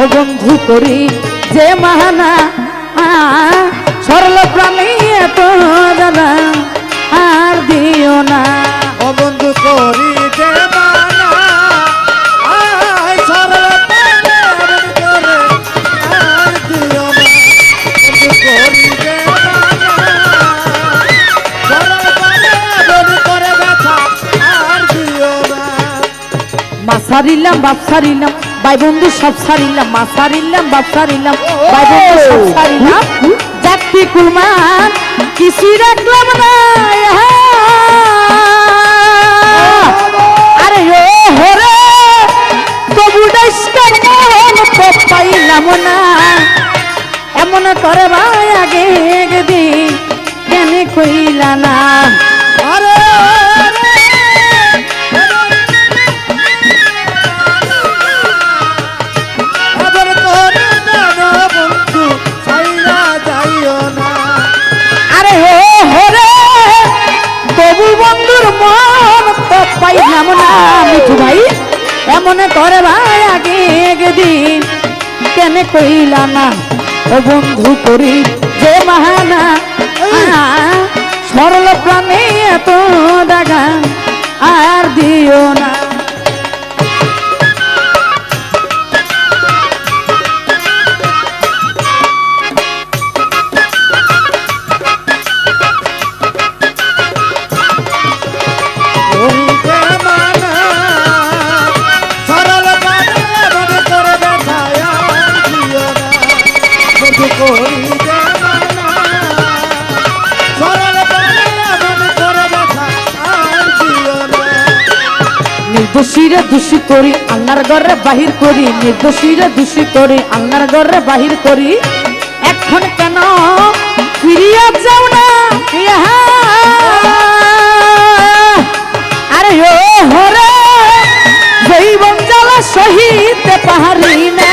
ও বন্ধু করি যে মাহানা সরল প্রাণী এত জানা আর দিও না। ও বন্ধু করি যে আয় সরল আর দিও না। বন্ধু করি যে সারিলাম বাপ সারিলাম ভাই বন্ধু সব সারিলাম মা সারিলাম বাপ সারিলাম ভাই বন্ধু সব সারিলাম। জাতি কুলমান কিছুই রাখলাম না। আরে ও হরে তবু পাইলাম না। এমন করে ভাই আগে দিন কেন কইলা না। এমন করে ভাই আগে একদিন। কেন কইলা না ও বন্ধু করি যে মাহানা নির্দোষীরে দোষী করি, আল্লাহর ঘরে বাহির করি। নির্দোষীরে দোষী করি, আল্লাহর ঘরে বাহির করি। এখন কেন ফিরিয়া যাও না? আরে ও হরে, জৈবন জ্বালা সহিতে পাহাড়ি না।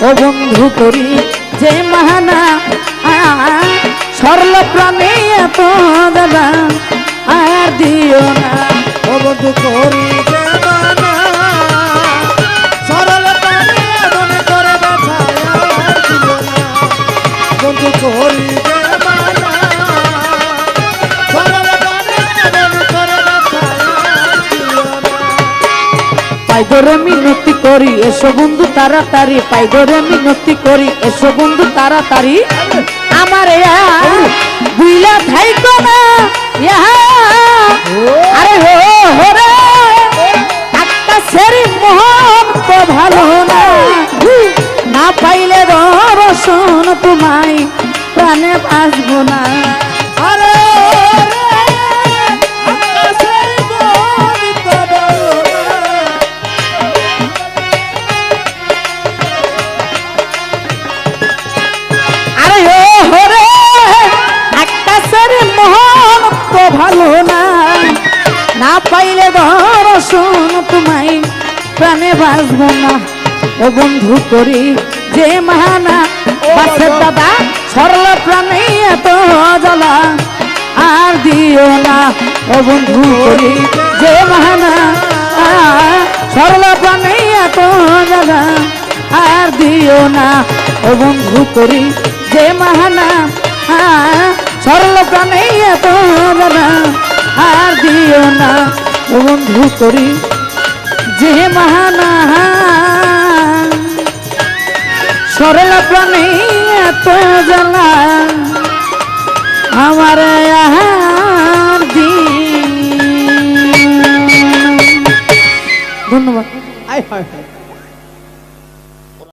বন্ধু করি যে মাহানা সরল প্রাণে এত দাদা আর দিও না। ও বন্ধু করি যে মানা পাই ধরে মিনতি করি, এসো বন্ধু তাড়াতাড়ি পাই ধরে মিনতি করি, এসো বন্ধু তাড়াতাড়ি। আমার বুইলা ইহা। আরে হো হরে আকাশের মোহন তো ভালো না। না পাইলে দর্শন তোমায়, প্রাণে বাঁচবো না। আরে ভালো না না পাইলে দর্শন তোমায়, প্রাণে বাঁচবো না। ও বন্ধু করি যে মাহানা বাসের দাদা সরল প্রাণে এত জ্বালা আর দিও না। ও বন্ধু করি যে মাহানা সরল প্রাণে এত জ্বালা আর দিও না। ও বন্ধু করি যে মাহানা সরল প্রাণে এত জ্বালা আর দিও না বন্ধু করি যে মাহানা। সরল প্রাণে এত জ্বালা আমার আর দিন ধন্যবাদ। আয় হায়।